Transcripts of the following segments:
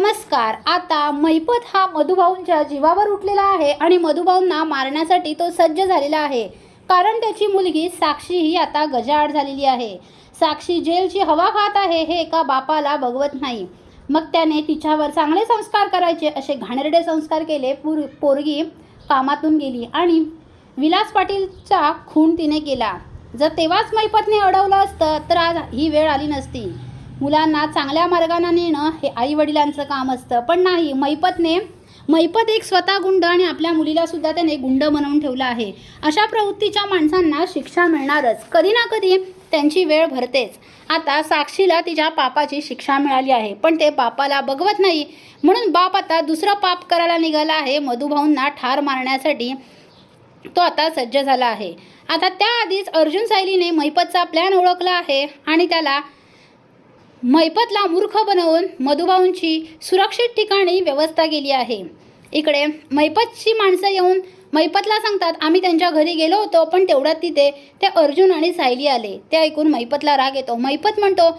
नमस्कार. आता मैपत हा मधुभाऊंच्या जीवावर उठलेला आहे आणि मधुभाऊंना मारण्यासाठी तो सज्ज झालेला आहे. कारण त्याची मुलगी साक्षी ही आता गजाआड झालेली आहे. साक्षी जेलची हवा खात आहे हे एका बापाला बघवत नाही. मग त्याने तिच्यावर चांगले संस्कार करायचे असे घाणेरडे संस्कार केले पूर पोरगी कामातून गेली आणि विलास पाटीलचा खून तिने केला. जर तेव्हाच मैपतने अडवलं असतं तर आज ही वेळ आली नसती. मुलांना चांगल्या मार्गाने नेणं हे आई वडिलांचं काम असतं. पण नाही मैपतने मैपत एक स्वतः गुंड आणि आपल्या मुलीला सुद्धा त्याने गुंड बनवून ठेवला आहे. अशा प्रवृत्तीच्या माणसांना शिक्षा मिळणारच. कधी ना कधी त्यांची वेळ भरतेच. आता साक्षीला तिच्या पापाची शिक्षा मिळाली आहे. पण ते बापाला बघवत नाही. म्हणून बाप आता दुसरं पाप करायला निघाला आहे. मधुभाऊंना ठार मारण्यासाठी तो आता सज्ज झाला आहे. आता त्याआधीच अर्जुन सायलीने मैपतचा प्लॅन ओळखला आहे आणि त्याला मैपतला मूर्ख बनवून मधुभाऊंची सुरक्षित ठिकाणी व्यवस्था केली आहे. इकडे मैपतची माणसं येऊन मैपतला सांगतात आम्ही त्यांच्या घरी गेलो होतो पण तेवढ्यात तिथे ते अर्जुन आणि सायली आले. ते ऐकून मैपतला राग येतो. मैपत म्हणतो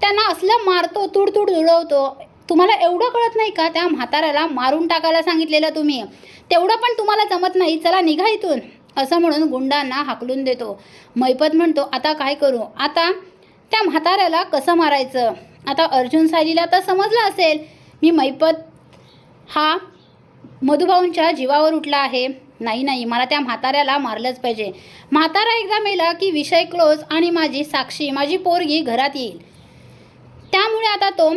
त्यांना असलं मारतो तुडतुड जुळवतो तुम्हाला एवढं कळत नाही का? त्या म्हाताऱ्याला मारून टाकायला सांगितलेलं तुम्ही. तेवढं पण तुम्हाला जमत नाही. चला निघा इथून. असं म्हणून गुंडांना हाकलून देतो. मैपत म्हणतो आता काय करू? आता त्या म्हाताऱ्याला कसं मारायचं? आता अर्जुन सायलीला तर समजलं असेल. मी मैपत हा मधुभाऊंच्या जीवावर उठला आहे. नाही नाही मला त्या म्हाताऱ्याला मारलंच पाहिजे. म्हातारा एकदा मेला की विषय क्लोज आणि माझी साक्षी माझी पोरगी घरात येईल. त्यामुळे आता तो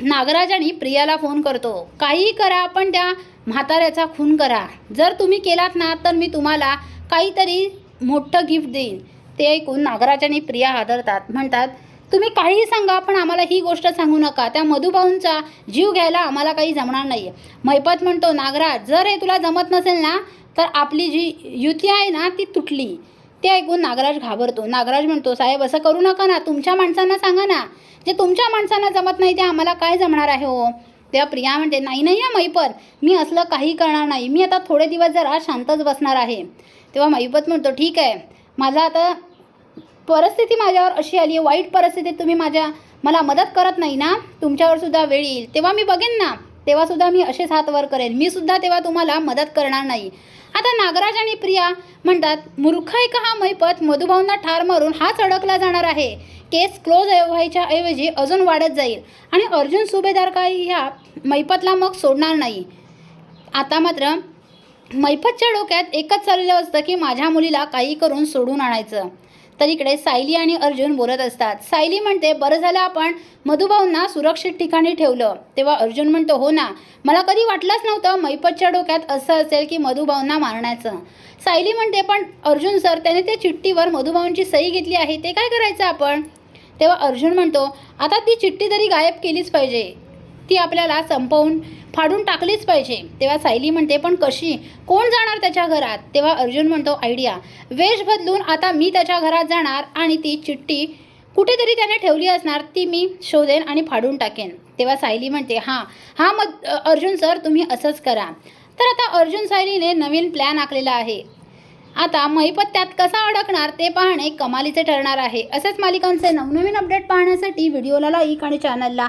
नागराज आणि प्रियाला फोन करतो. काहीही करा पण त्या म्हाताऱ्याचा खून करा. जर तुम्ही केलात ना तर मी तुम्हाला काहीतरी मोठं गिफ्ट देईन. ते ऐकून नागराज आणि प्रिया हादरतात. म्हणतात तुम्ही काहीही सांगा पण आम्हाला ही गोष्ट सांगू नका. त्या मधुभाऊंचा जीव घ्यायला आम्हाला काही जमणार नाही मैपत म्हणतो नागराज जर हे तुला जमत नसेल ना तर आपली जी युती आहे ना ती तुटली. ते ऐकून नागराज घाबरतो. नागराज म्हणतो साहेब असं करू नका ना. तुमच्या माणसांना सांगा ना. जे तुमच्या माणसांना जमत नाही ते आम्हाला काय जमणार आहे हो? तेव्हा प्रिया म्हणते नाही नाही या मैपत. मी असलं काही करणार नाही. मी आता थोडे दिवस जरा शांतच बसणार आहे. तेव्हा मैपत म्हणतो ठीक आहे. माझा आता परिस्थिती माझ्यावर अशी आली आहे वाईट परिस्थितीत तुम्ही माझ्या मला मदत करत नाही ना? तुमच्यावर सुद्धा वेळ येईल. तेव्हा मी बघेन ना. तेव्हा सुद्धा मी असेच हात वर करेन. मी सुद्धा तेव्हा तुम्हाला मदत करणार नाही. आता नागराज आणि प्रिया म्हणतात मूर्ख एक हा मैपत? मधुभाऊंना ठार मारून हाच अडकला जाणार आहे. केस क्लोज व्हायच्या ऐवजी अजून वाढत जाईल. आणि अर्जुन सुभेदार काही ह्या मैपतला मग सोडणार नाही? आता मात्र मैपतच्या डोक्यात एकच चाललेलं असतं की माझ्या मुलीला काही करून सोडून आणायचं. तर इकडे सायली आणि अर्जुन बोलत असतात. सायली म्हणते बरं झालं आपण मधुभाऊंना सुरक्षित ठिकाणी ठेवलं. तेव्हा अर्जुन म्हणतो हो ना मला कधी वाटलंच नव्हतं मैपतच्या डोक्यात असं असेल की मधुभाऊंना मारण्याचं. सायली म्हणते पण अर्जुन सर त्याने त्या चिठ्ठीवर मधुभाऊंची सही घेतली आहे ते काय करायचं आपण? तेव्हा अर्जुन म्हणतो आता ती चिठ्ठी तरी गायब केलीच पाहिजे. ती आपल्याला संपवून फाडून टाकलीच पाहिजे. तेव्हा सायली म्हणते पण कशी? कोण जाणार त्याच्या घरात? तेव्हा अर्जुन म्हणतो आयडिया. वेश बदलून आता मी त्याच्या घरात जाणार आणि ती चिठ्ठी कुठेतरी त्याने ठेवली असणार ती मी शोधेन आणि फाडून टाकेन. तेव्हा सायली म्हणते हां हां मग अर्जुन सर तुम्ही असंच करा. तर आता अर्जुन सायलीने नवीन प्लॅन आखलेला आहे. आता महिपत्त्यात कसा अडकणार ते पाहणे कमालीचे ठरणार आहे. असेच मालिकांचे नवनवीन अपडेट पाहण्यासाठी व्हिडिओला लाईक आणि चॅनलला